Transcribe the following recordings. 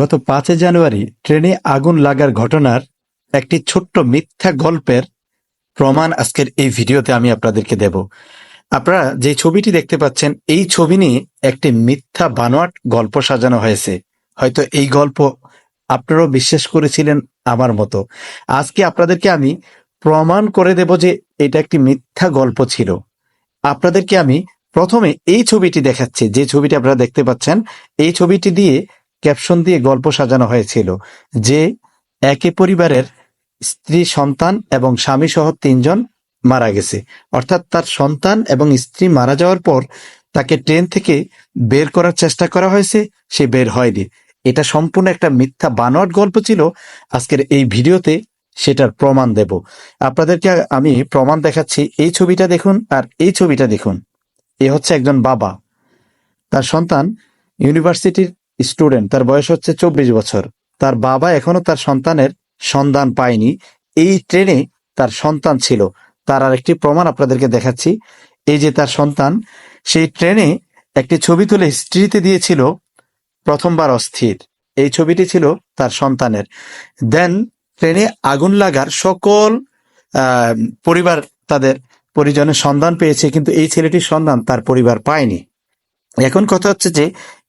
গত পাঁচই জানুয়ারি ট্রেনে আগুন লাগার ঘটনার একটি ছোট্ট মিথ্যা গল্পের প্রমাণ আজকের এই ভিডিওতে আমি আপনাদেরকে দেব। আপনারা যে ছবিটি দেখতে পাচ্ছেন, এই ছবি নিয়ে একটি মিথ্যা বানোয়াট গল্প সাজানো হয়েছে। হয়তো এই গল্প আপনারাও বিশ্বাস করেছিলেন আমার মতো। আজকে আপনাদেরকে আমি প্রমাণ করে দেব যে এটা একটি মিথ্যা গল্প ছিল। আপনাদেরকে আমি প্রথমে এই ছবিটি দেখাচ্ছি। যে ছবিটি আপনারা দেখতে পাচ্ছেন, এই ছবিটি দিয়ে ক্যাপশন দিয়ে গল্প সাজানো হয়েছিল যে একই পরিবারের স্ত্রী, সন্তান এবং স্বামী সহ তিনজন মারা গেছে। অর্থাৎ তার সন্তান এবং স্ত্রী মারা যাওয়ার পর তাকে ট্রেন থেকে বের করার চেষ্টা করা হয়েছে, সে বের হয়নি। এটা সম্পূর্ণ একটা মিথ্যা বানোয়াট গল্প ছিল। আজকের এই ভিডিওতে সেটার প্রমাণ দেব। আপনাদেরকে আমি প্রমাণ দেখাচ্ছি, এই ছবিটা দেখুন আর এই ছবিটা দেখুন। এ হচ্ছে একজন বাবা। তার সন্তান ইউনিভার্সিটির স্টুডেন্ট, তার বয়স হচ্ছে চব্বিশ বছর। তার বাবা এখনও তার সন্তানের সন্ধান পায়নি। এই ট্রেনে তার সন্তান ছিল। তার আর একটি প্রমাণ আপনাদেরকে দেখাচ্ছি। এই যে তার সন্তান, সেই ট্রেনে একটি ছবি তুলে স্ত্রীতে দিয়েছিল, প্রথমবার অস্থির। এই ছবিটি ছিল তার সন্তানের। দেন ট্রেনে আগুন লাগার সকল পরিবার তাদের পরিজনের সন্ধান পেয়েছে, কিন্তু এই ছেলেটির সন্ধান তার পরিবার পায়নি। এখন কথা হচ্ছে যে,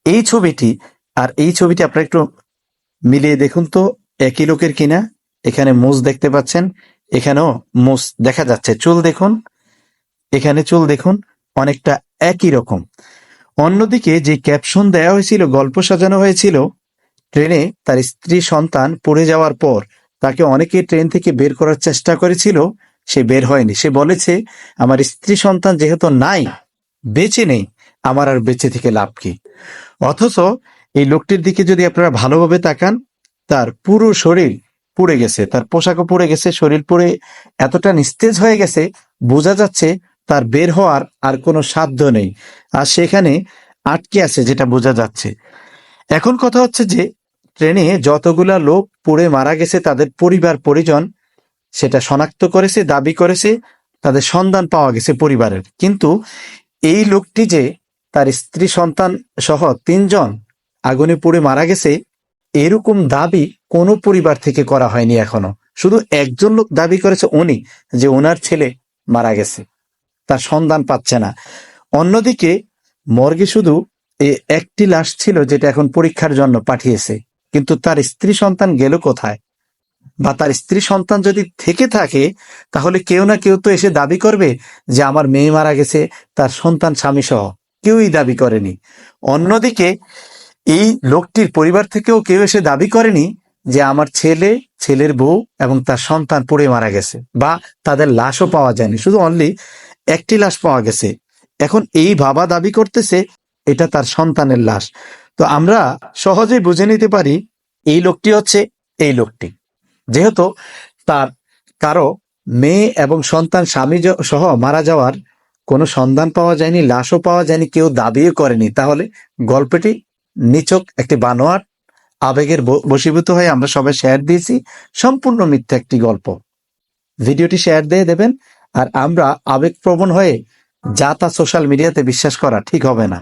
এই ছবিটি আর এই ছবিটি আপনারা একটু মিলিয়ে দেখুন তো, একই লোকের কিনা? এখানে মোজ দেখতে পাচ্ছেন, এখানেও মোজ দেখা যাচ্ছে। চুল দেখুন, এখানে চুল দেখুন, অনেকটা একই রকম। অন্যদিকে যে ক্যাপশন দেওয়া হয়েছিল, গল্প সাজানো হয়েছিল, ট্রেনে তার স্ত্রী সন্তান পড়ে যাওয়ার পর তাকে অনেকে ট্রেন থেকে বের করার চেষ্টা করেছিল, সে বের হয়নি। সে বলেছে, আমার স্ত্রী সন্তান যেহেতু নাই, বেঁচে নেই, আমার আর বেঁচে থেকে লাভ কি? অথচ এই লোকটির দিকে যদি আপনারা ভালোভাবে তাকান, তার পুরো শরীর পুড়ে গেছে, তার পোশাকও পুড়ে গেছে, শরীর পুড়ে এতটা নিস্তেজ হয়ে গেছে, বোঝা যাচ্ছে তার বের হওয়ার আর কোনো সাধ্য নেই। আর সেখানে আটকে আছে যেটা বোঝা যাচ্ছে। এখন কথা হচ্ছে যে, ট্রেনে যতগুলা লোক পুড়ে মারা গেছে, তাদের পরিবার পরিজন সেটা শনাক্ত করেছে, দাবি করেছে, তাদের সন্ধান পাওয়া গেছে পরিবারের। কিন্তু এই লোকটি যে তার স্ত্রী সন্তান সহ তিনজন আগুনে পুড়ে মারা গেছে, এরকম দাবি কোনো পরিবার থেকে করা হয়নি এখনও। শুধু একজন লোক দাবি করেছে উনি, যে ওনার ছেলে মারা গেছে। তার সন্ধান পাচ্ছে না। অন্যদিকে, মর্গে শুধু একটি লাশ ছিল যেটা এখন পরীক্ষার জন্য পাঠিয়েছে, কিন্তু তার স্ত্রী সন্তান গেল কোথায়? বা তার স্ত্রী সন্তান যদি থেকে থাকে, তাহলে কেউ না কেউ তো এসে দাবি করবে যে আমার মেয়ে মারা গেছে, তার সন্তান স্বামী সহ কেউই দাবি করেনি। অন্যদিকে এই লোকটির পরিবার থেকেও কেউ এসে দাবি করেনি যে আমার ছেলে, ছেলের বউ এবং তার সন্তান পড়ে মারা গেছে বা তাদের লাশও পাওয়া যায়নি। শুধু অনলি একটি লাশ পাওয়া গেছে। এখন এই বাবা দাবি করতেছে এটা তার সন্তানের লাশ। তো আমরা সহজেই বুঝে নিতে পারি এই লোকটি হচ্ছে এই লোকটি। যেহেতু তার কারও মেয়ে এবং সন্তান, স্বামী সহ মারা যাওয়ার কোনো সন্ধান পাওয়া যায়নি, লাশও পাওয়া যায়নি, কেউ দাবিও করেনি, তাহলে গল্পটি নিচক একটি বানোয়ার, আবেগের বশীভূত হয়ে আমরা সবাই শেয়ার দিয়েছি। সম্পূর্ণ মিথ্যা একটি গল্প। ভিডিওটি শেয়ার দিয়ে দেবেন, আর আমরা আবেগপ্রবণ হয়ে যা তা সোশ্যাল মিডিয়াতে বিশ্বাস করা ঠিক হবে না।